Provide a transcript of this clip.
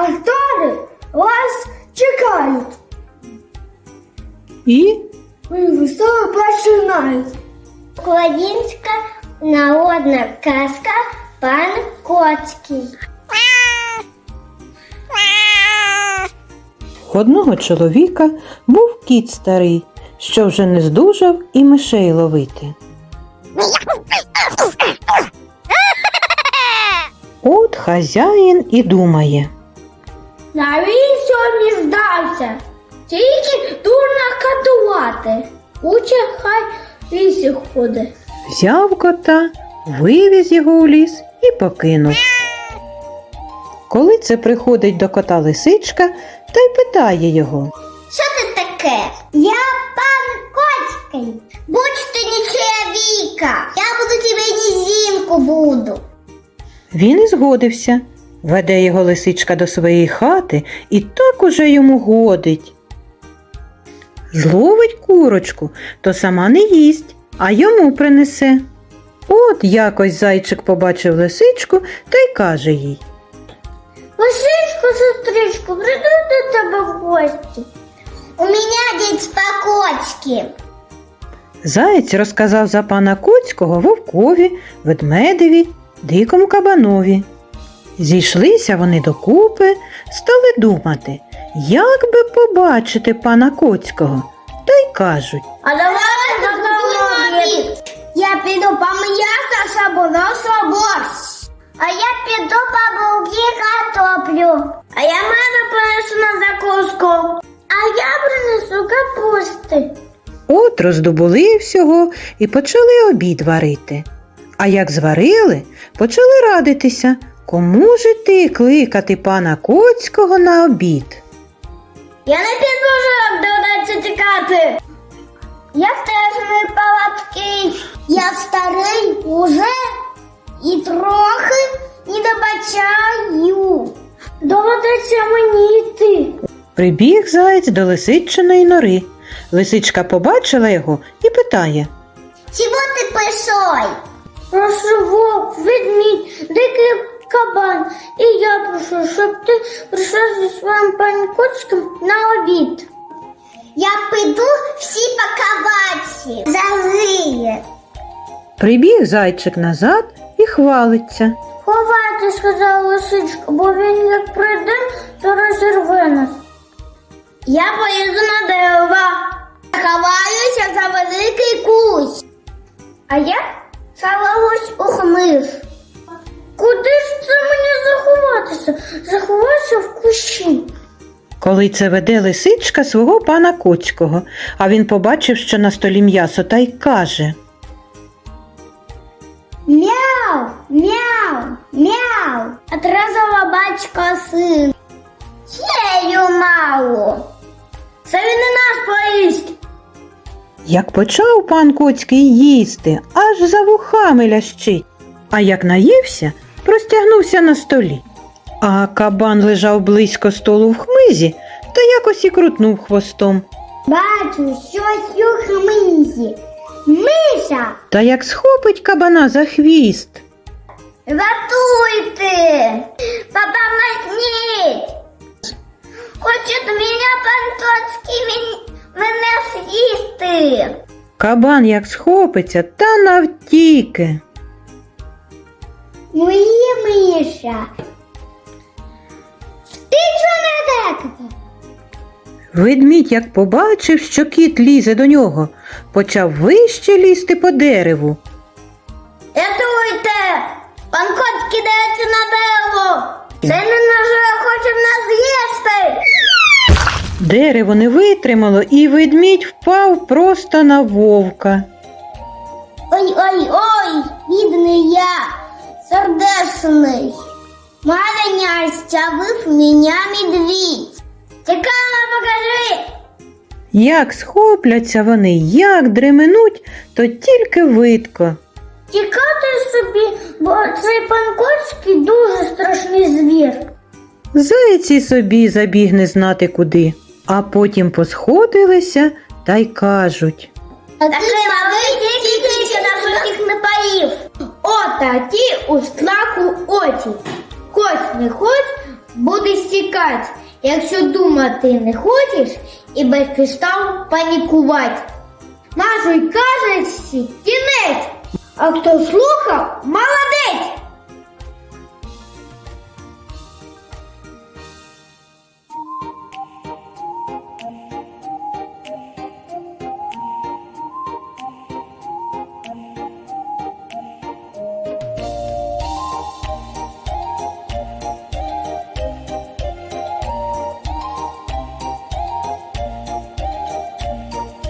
Актори вас чекають. І вистави починають. Українська народна казка пан Коцький. одного чоловіка був кіт старий, що вже не здужав і мишей ловити. От хазяїн і думає. Навіщо мені здався? Тільки дурно катувати. Уче хай лісі ходить. Взяв кота, вивіз його у ліс і покинув. Коли це приходить до кота лисичка та й питає його. Що це таке? Я пан Коцький. Будь ти не чоловіка. Я буду тебе низинку буду. Він і згодився. Веде його лисичка до своєї хати і так уже йому годить. Зловить курочку, то сама не їсть, а йому принесе. От якось зайчик побачив лисичку та й каже їй. Лисичко, сестричко, прийду до тебе в гості. У меня дід по Коцьки. Заєць розказав за пана Коцького вовкові, ведмедеві, дикому кабанові. Зійшлися вони докупи, стали думати, як би побачити пана Коцького, та й кажуть. А давай зробимо обід. Я піду по м'ясо собоносно борщ. А я піду по булки картоплю. А я мене принесу на закуску. А я принесу капусти. От роздобули всього і почали обід варити. А як зварили, почали радитися, кому ж іти кликати пана Коцького на обід. Я не піду вже доведеться тікати. Я теж не палатки. Я старий уже і трохи не добачаю. Доведеться мені йти. Прибіг заєць до лисичиної нори. Лисичка побачила його і питає. Чого ти пішов? Прошу вовк, ведмідь, дикий кабан. І я прошу, щоб ти прийшов зі своїм панькоцьким на обід. Я піду всі пакаваці. Загиє. Прибіг зайчик назад і хвалиться. Ховайте, сказала лисичка, бо він як прийде, то розірве нас. Я поїду на дерево. Ховаюся за великий кущ. А я у хмиз. Куди ж це мені заховатися? Заховатися в кущі. Коли це веде лисичка свого пана Коцького, а він побачив, що на столі м'ясо, та й каже. Мяу, мяу, мяу. Отрезала батька син. Чею мало. Це він і нас поїсть. Як почав пан Коцький їсти, аж за вухами лящить, а як наївся, простягнувся на столі. А кабан лежав близько столу в хмизі та якось і крутнув хвостом. Бачу, щось у хмизі. Миша, Та як схопить кабана за хвіст. рятуйте. Попомогіть. Хоче мене пантоцький мене з'їсти. Кабан як схопиться та навтіки. Мої Миша. Ти чого не так? Ведмідь, як побачив, що кіт лізе до нього, почав вище лізти по дереву. Рятуйте! Пан кот кидається на дерево. Це не наже хоче нас з'їсти. Дерево не витримало, і ведмідь впав просто на вовка. Ой-ой-ой, бідний я, сердешний. Маленя стявив мене медвідь. Цікаво, покажи. Як схопляться вони, як дременуть, то тільки видко. Тікати собі, бо цей панкоцький дуже страшний звір. Заєць і собі забіг не знати куди, а потім посходилися та й кажуть. Такий малий тільки на сухих не поїв. Отакі у страху очі. Хоч не хоч, буде тікати, Якщо думати не хочеш і без підстав панікувати. Нашої кажучи, кінець. А хто слухав, молодець.